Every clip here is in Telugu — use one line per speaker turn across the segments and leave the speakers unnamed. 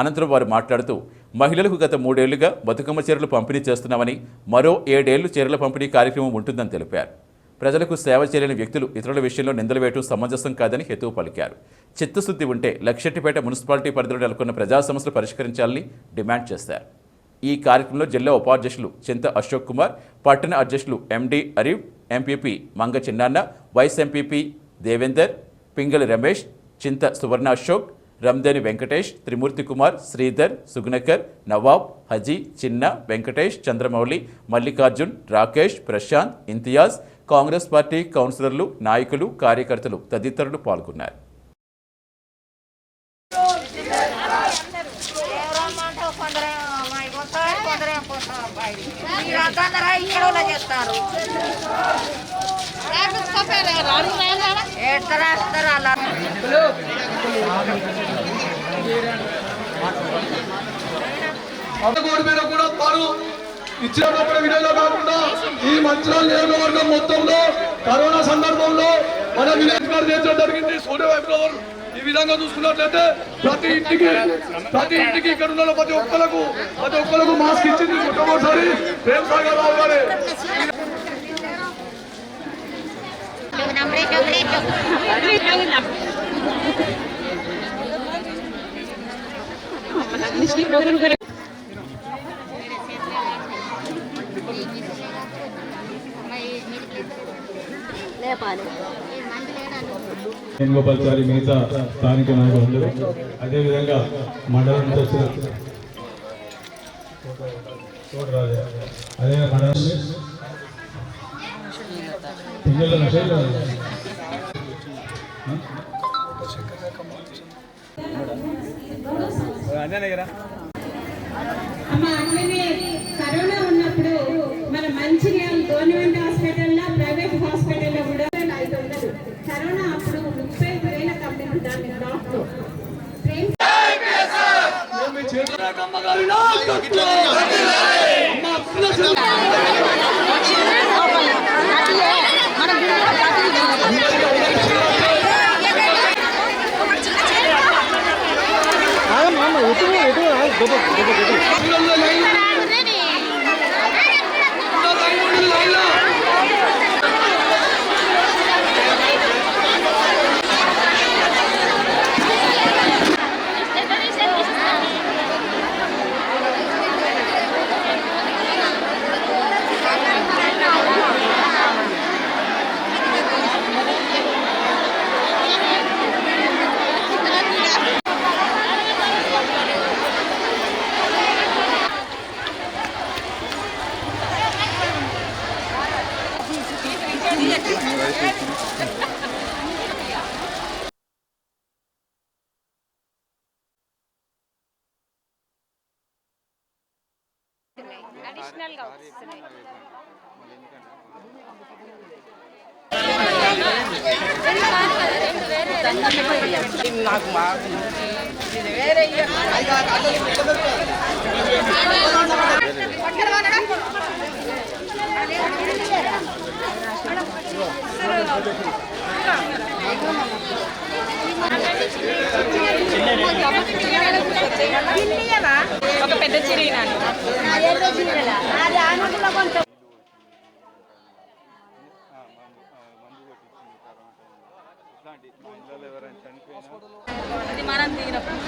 అనంతరం వారు మాట్లాడుతూ మహిళలకు గత మూడేళ్ళుగా బతుకమ్మ చీరలు పంపిణీ చేస్తున్నామని మరో ఏడేళ్ళు చీరల పంపిణీ కార్యక్రమం ఉంటుందని తెలిపారు. ప్రజలకు సేవ చేయలేని వ్యక్తులు ఇతరుల విషయంలో నిందలు వేయటం సమంజసం కాదని హెతువు పలికారు. చిత్తశుద్ధి ఉంటే లక్షెట్టిపేట మున్సిపాలిటీ పరిధిలో నెలకొన్న ప్రజా సమస్యలు పరిష్కరించాలని డిమాండ్ చేశారు. ఈ కార్యక్రమంలో జిల్లా ఉపాధ్యక్షులు చింత అశోక్ కుమార్ పట్టణ అధ్యక్షులు ఎండి Arif MPP Manga Chinnanna vice MPP Devender Pingali Ramesh Chinta Suvarna Ashok రందేని Venkatesh త్రిమూర్తి కుమార్ శ్రీధర్ సుగుణకర్ నవాబ్ హజీ చిన్న వెంకటేష్ చంద్రమౌళి మల్లికార్జున్ రాకేష్ ప్రశాంత్ ఇంతియాజ్ కాంగ్రెస్ పార్టీ కౌన్సిలర్లు నాయకులు కార్యకర్తలు తదితరులు పాల్గొన్నారు.
చేస్తారు. ఎడతారా అలా
అంతకోటి మీద కూడా తాను ఇచ్చినప్పుడు విధంగా కాకుండా ఈ మంచిర్యాల నియోజకవర్గం మొత్తంలో కరోనా సందర్భంలో మన విలేజ్ గారు చేర్చడం జరిగింది సూర్య వైబ్రవర్ ఈ విధంగా చూసుకున్నట్లయితే ప్రతి ఇంటికి ప్రతి ఇంటికి ఇక్కడ ఉన్న ప్రతి ఒక్కరికి ప్రతి ఒక్కరికి మాస్క్ ఇచ్చింది. మొట్టమొదటిసారి ప్రేమ్ సాగర్ రావు గారే
వేణుగోపాల్చారి మిగతా స్థానిక నాయకులందరూ అదేవిధంగా మండలం నుంచి వచ్చిన చూడరాజే అదే మండలం
కరోనా ఉన్నప్పుడు మన మంచిర్యాల గవర్నమెంట్ హాస్పిటల్లో ప్రైవేట్ హాస్పిటల్లో కూడా ఐదు వందలు కరోనా అప్పుడు ముప్పై ఐదు వేల కంపెనీ దాన్ని డాక్టర్ ప్రేమ్
多少我多少还合不不不合适
不个一个来一
个 అడిషనల్గా వస్తున్నాయి. నాకు వేరే Thank you. ఒక పెద్ద చిరిగినాను అది మనం తీరప్పుడు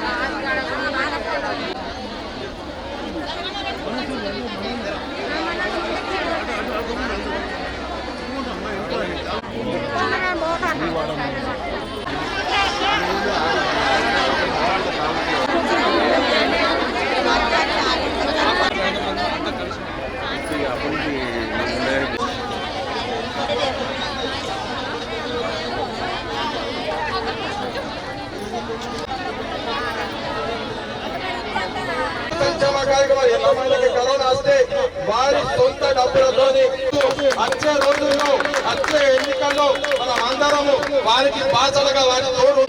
వచ్చే రోజుల్లో వచ్చే ఎన్నికల్లో మనం అందరము వారికి బాసలుగా వారి తోడు.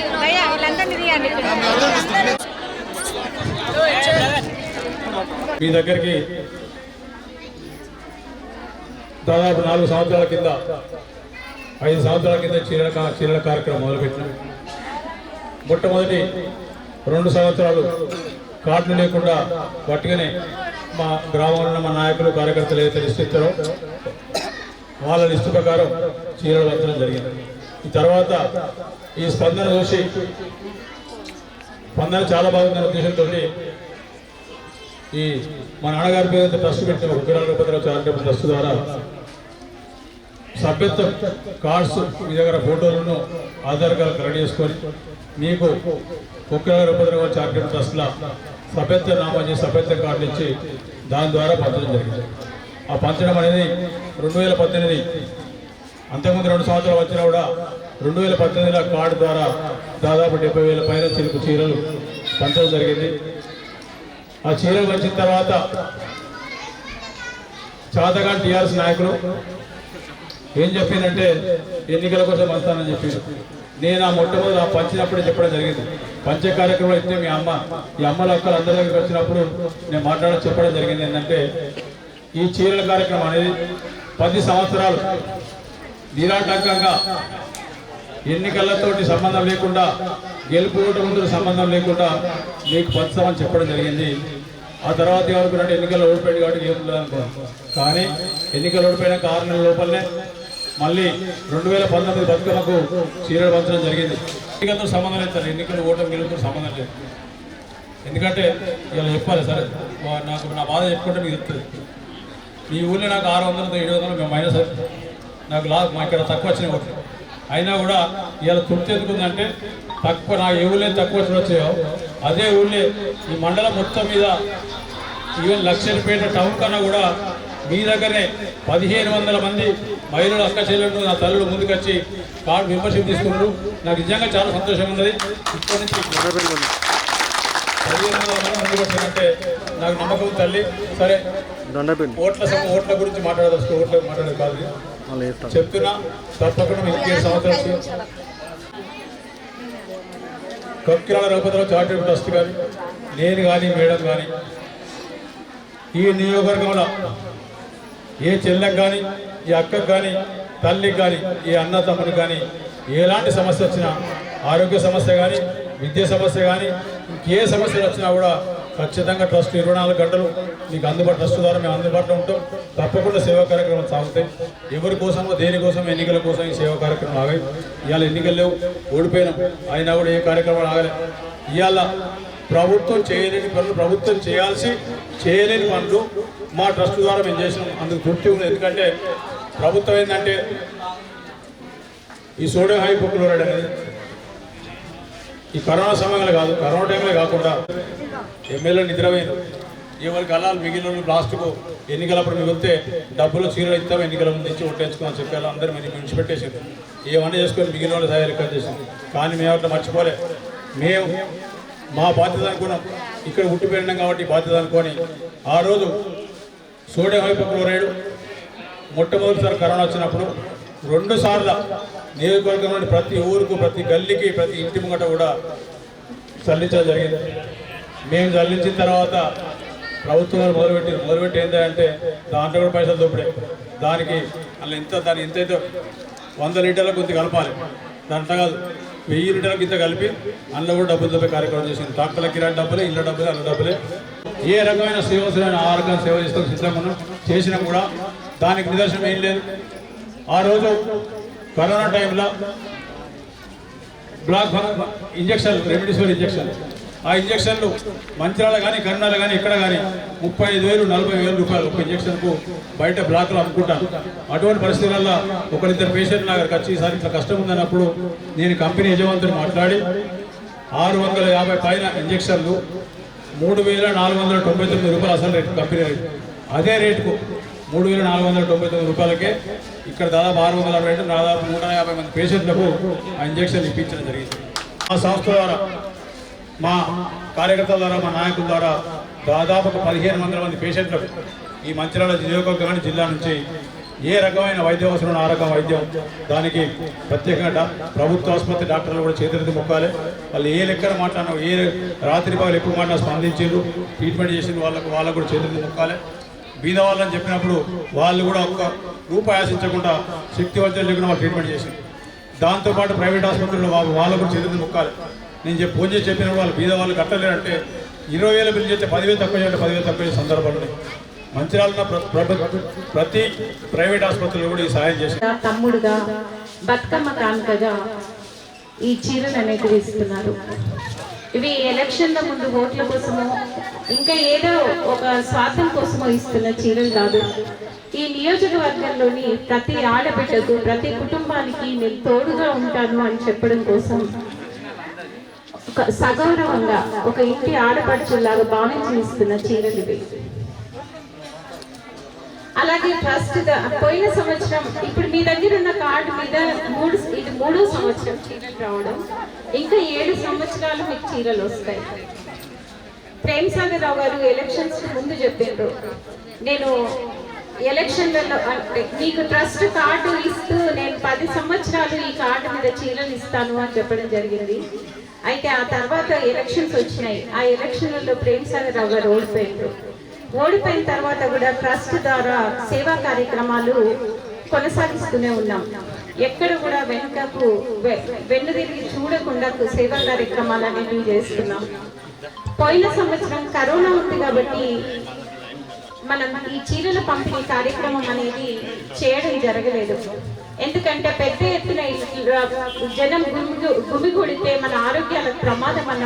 మీ దగ్గరికి దాదాపు నాలుగు సంవత్సరాల కింద ఐదు సంవత్సరాల కింద చీరల చీరల కార్యక్రమం మొదలుపెట్టినాం. మొట్టమొదటి రెండు సంవత్సరాలు కార్డులు లేకుండా పట్టుకుని మా గ్రామంలో ఉన్న మా నాయకులు కార్యకర్తలు ఏదైతే ఇచ్చారో వాళ్ళ లిస్టు ప్రకారం చీరలు వంచడం జరిగింది. ఈ తర్వాత ఈ స్పందన చూసి స్పందన చాలా బాగుందనే ఉద్దేశంతో ఈ మా నాన్నగారి పేరు ట్రస్ట్ పెట్టిన ఉగ్రాల రూపంలో చారిటబుల్ ట్రస్ట్ ద్వారా సభ్యత్వ కార్డ్స్ మీ దగ్గర ఫోటోలను ఆధార్ కార్డు రెడీ చేసుకొని మీకు ఉగ్రాల రూపంలో చారిటబుల్ ట్రస్ట్ల సభ్యత్వ నామా చేసి సభ్యత్వ కార్డులు ఇచ్చి దాని ద్వారా పంచడం జరిగింది. ఆ పంచడం అనేది రెండు వేల పద్దెనిమిది. అంతకుముందు రెండు సంవత్సరాలు వచ్చినా కూడా రెండు వేల పద్దెనిమిదిలో కార్డు ద్వారా దాదాపు డెబ్బై వేల పైన చిలుకు చీరలు పంచడం జరిగింది. ఆ చీరలు వచ్చిన తర్వాత చాతగా టీఆర్ఎస్ నాయకులు ఏం చెప్పిందంటే ఎన్నికల కోసం వస్తానని చెప్పిండు. నేను ఆ మొట్టమొదటి ఆ పంచినప్పుడే చెప్పడం జరిగింది. పంచ కార్యక్రమం అయితే మీ అమ్మ ఈ అమ్మల అక్కలు అందరికీ వచ్చినప్పుడు నేను మాట్లాడ చెప్పడం జరిగింది. ఏంటంటే ఈ చీరల కార్యక్రమం అనేది పది సంవత్సరాలు నిరాటంకంగా ఎన్నికలతోటి సంబంధం లేకుండా గెలుపు ఓటముతో సంబంధం లేకుండా మీకు పంచుతామని చెప్పడం జరిగింది. ఆ తర్వాత ఏమనుకున్నట్టు ఎన్నికల్లో ఓడిపోయాడు కాబట్టి గెలుపు కానీ ఎన్నికలు ఓడిపోయిన ఆరు నెలల లోపలనే మళ్ళీ రెండు వేల పంతొమ్మిది బతుకమ్మకు చీరలు పంచడం జరిగింది. ఎన్నికలతో సంబంధం లేదు సార్ ఎన్నికలు ఓటమి గెలుపుతో సంబంధం లేదు. ఎందుకంటే ఇలా చెప్పాలి సరే నాకు నా బాధ చెప్పుకుంటే మీకు చెప్తుంది ఈ ఊళ్ళో నాకు ఆరు వందలతో ఏడు వందలు మేము మైనస్ నాకు లా మా ఇక్కడ తక్కువ వచ్చినాయి ఒకటి అయినా కూడా ఇవాళ తృప్తి ఎందుకుందంటే తక్కువ నా ఏ ఊళ్ళో తక్కువ వచ్చిన వచ్చాయో అదే ఊళ్ళో ఈ మండలం మొత్తం మీద ఈవెన్ లక్షలపేట టౌన్ కన్నా కూడా మీ దగ్గరనే పదిహేను వందల మంది మహిళలు అక్క చెల్లెళ్ళు నా తల్లులు ముందుకొచ్చి కార్డు మెంబర్షిప్ తీసుకున్నారు నాకు నిజంగా చాలా సంతోషంగా ఉన్నది. ఇప్పటి నుంచి వచ్చారంటే నాకు నమ్మకం తల్లి. సరే. ఓట్ల ఓట్ల గురించి మాట్లాడదలుచుకో ఓట్ల మాట్లాడేది కాదు. చెప్తున్నా తప్పకుండా ఇంకేడు సంవత్సరాలు కొక్కిరాల రఘుపతిరావు చార్టెడ్ ట్రస్ట్ కానీ నేను కానీ మేడం కానీ ఈ నియోజకవర్గంలో ఏ చెల్లెకి కానీ ఈ అక్కకు కానీ తల్లికి కానీ ఈ అన్న తమ్ముడికి కానీ ఎలాంటి సమస్య వచ్చినా ఆరోగ్య సమస్య కానీ విద్య సమస్య కానీ ఇంకే సమస్యలు వచ్చినా కూడా ఖచ్చితంగా ట్రస్ట్ ఇరవై నాలుగు గంటలు మీకు అందుబాటు ట్రస్ట్ ద్వారా మేము అందుబాటులో ఉంటాం. తప్పకుండా సేవా కార్యక్రమాలు సాగుతాయి. ఎవరి కోసమో దేనికోసం ఎన్నికల కోసం ఈ సేవా కార్యక్రమం ఆగాయి. ఇవాళ ఎన్నికలు లేవు ఓడిపోయినాం. అయినా కూడా ఏ కార్యక్రమాలు ఆగలే. ఇవాళ ప్రభుత్వం చేయలేని పనులు ప్రభుత్వం చేయాల్సి చేయలేని పనులు మా ట్రస్ట్ ద్వారా మేము చేసినాం. అందుకు తృప్తి ఉంది ఎందుకంటే ప్రభుత్వం ఏంటంటే ఈ సోడియం హైపోక్లోరైడ్ అనేది ఈ కరోనా సమయంలో కాదు కరోనా టైంలో కాకుండా ఎమ్మెల్యే నిద్రపోయింది ఎవరికి అల్లాలు మిగిలిన వాళ్ళు లాస్ట్కు ఎన్నికలప్పుడు మిగిలితే డబ్బులు చీరలు ఇస్తాం ఎన్నికల ముందు ఇచ్చి ఒట్టేసుకోమని చెప్పారు అందరూ మీరు విడిచిపెట్టేసింది ఏమన్నా చేసుకొని మిగిలిన వాళ్ళు తయారు లెక్క చేసింది కానీ మేము అట్లా మర్చిపోలే. మేము మా బాధ్యత అనుకున్నాం. ఇక్కడ ఉట్టిపోయినాం కాబట్టి బాధ్యత అనుకొని ఆ రోజు సోడియం హైపోక్లోరైడ్ మొట్టమొదటిసారి కరోనా వచ్చినప్పుడు రెండు సార్లు నియోజకవర్గంలోని ప్రతి ఊరుకు ప్రతి గల్లీకి ప్రతి ఇంటి ముంగట కూడా చల్లించడం జరిగింది. మేము చల్లించిన తర్వాత ప్రభుత్వం మొదలుపెట్టి మొదలుపెట్టి ఏంటంటే దాంట్లో కూడా పైసలు దొప్పుడే దానికి అలా ఎంత దాని ఎంతైతే వంద లీటర్లకు ఇంత కలపాలి. దాంట్లో కాదు. వెయ్యి లీటర్లకు ఇంత కలిపి అందులో కూడా డబ్బులు దొబ్బే కార్యక్రమం చేసింది. ట్రాక్టర్ల కిరాయి డబ్బులే ఇళ్ళ డబ్బులే అల్ల డబ్బులే. ఏ రకమైన సేవ ఆ రకమైన సేవ చేస్తాం సిద్ధంగా చేసినా కూడా దానికి నిదర్శనం ఏం లేదు. ఆ రోజు కరోనా టైంలో బ్లాక్ ఇంజక్షన్ రెమిడిసివర్ ఇంజక్షన్ ఆ ఇంజక్షన్లు మంచిరాల కానీ కర్ణాల కానీ ఇక్కడ కానీ ముప్పై ఐదు వేలు నలభై వేల రూపాయలు ఒక ఇంజక్షన్కు బయట బ్లాక్లో అమ్ముకుంటాను అటువంటి పరిస్థితులలో ఒకరిద్దరు పేషెంట్ నాకు వచ్చి ఈసారి ఇట్లా కష్టం ఉందన్నప్పుడు నేను కంపెనీ యజమానితో మాట్లాడి ఆరు వందల యాభై పైన ఇంజక్షన్లు మూడు వేల నాలుగు వందల తొంభై తొమ్మిది రూపాయలు అసలు రేటు కంపెనీ రేటు. అదే రేటుకు మూడు వేల నాలుగు వందల తొంభై తొమ్మిది రూపాయలకే ఇక్కడ దాదాపు ఆరు వందల అరవై దాదాపు నూట యాభై మంది పేషెంట్లకు ఆ ఇంజక్షన్ ఇప్పించడం జరిగింది. మా సంస్థ ద్వారా మా కార్యకర్తల ద్వారా మా నాయకుల ద్వారా దాదాపు ఒక పదిహేను వందల మంది పేషెంట్లకు ఈ మంచిర్యాల నియోజకవర్గం కానీ జిల్లా నుంచి ఏ రకమైన వైద్యం అవసరం ఆ రకం వైద్యం దానికి ప్రత్యేకంగా ప్రభుత్వ ఆసుపత్రి డాక్టర్లు కూడా చేతులెత్తి మొక్కాలి. వాళ్ళు ఏ లెక్కన మాట్లాడినా ఏ రాత్రి పగలు ఎప్పుడు మాట్లాడినా స్పందించారు. ట్రీట్మెంట్ చేసిన వాళ్ళకు వాళ్ళకు కూడా చేతులెత్తి మొక్కాలి. బీద వాళ్ళని చెప్పినప్పుడు వాళ్ళు కూడా ఒక్క రూపాయి ఆశించకుండా శక్తివంతులు లేకుండా వాళ్ళు ట్రీట్మెంట్ చేసింది. దాంతోపాటు ప్రైవేట్ ఆసుపత్రుల్లో వాళ్ళు వాళ్ళకు కూడా చేతులు మొక్కాలి. నేను చెప్పి ఫోన్ చేసి చెప్పిన వాళ్ళు బీద వాళ్ళు కట్టలేరంటే ఇరవై వేల బిల్లు చేస్తే పదివేలు తక్కువ చేయాలి పదివేలు తక్కువ చేసే సందర్భాలు ఉన్నాయి. మంచిర్యాల ప్రతి ప్రైవేట్ ఆసుపత్రులు కూడా ఈ సహాయం చేశారు.
తమ్ముడుగా బతుకమ్మ కానుకగా ఈ చీరలు అనేటివి ఇస్తున్నారు. ఇవి ఎలక్షన్ల ముందు ఓట్ల కోసమో ఇంకా ఏదో ఒక స్వార్థం కోసమో ఇస్తున్న చీరలు కాదు. ఈ నియోజకవర్గంలోని ప్రతి ఆడబిడ్డకు ప్రతి కుటుంబానికి నేను తోడుగా ఉంటాను అని చెప్పడం కోసం ఒక సగౌరవంగా ఒక ఇంటి ఆడపడుచులాగా భావించి ఇస్తున్న చీరలు ఇవి. అలాగే ట్రస్ట్ పోయిన సంవత్సరం ఇప్పుడు మీ దగ్గర ఉన్న కార్డు మీద మూడు ఇది మూడో సంవత్సరం చీరలు రావడం ఇంకా ఏడు సంవత్సరాలు మీకు చీరలు వస్తాయి. ప్రేమ్ సాగర్ రావు గారు ఎలక్షన్స్ ముందు చెప్పిండ్రు. నేను ఎలక్షన్లలో అంటే మీకు ట్రస్ట్ కార్డు ఇస్తూ నేను పది సంవత్సరాలు ఈ కార్డు మీద చీరలు ఇస్తాను అని చెప్పడం జరిగింది. అయితే ఆ తర్వాత ఎలక్షన్స్ వచ్చినాయి. ఆ ఎలక్షన్లలో ప్రేమ్ సాగర్ రావు గారు ఓడిపోయిండ్రు. ఓడిపోయిన తర్వాత కూడా ట్రస్ట్ ద్వారా సేవా కార్యక్రమాలు కొనసాగిస్తూనే ఉన్నాం. ఎక్కడ కూడా వెనుకకు వె- వెన్నుదిరిగి చూడకుండా సేవా కార్యక్రమాలు అనేవి చేస్తున్నాం. పోయిన సంవత్సరం కరోనా ఉంది కాబట్టి మనం ఈ చీరల పంపిణీ కార్యక్రమం అనేది చేయడం జరగలేదు. ఎందుకంటే పెద్ద ఎత్తున జనం గుమి గుమిగూడితే మన ఆరోగ్యాలకు ప్రమాదం అన్న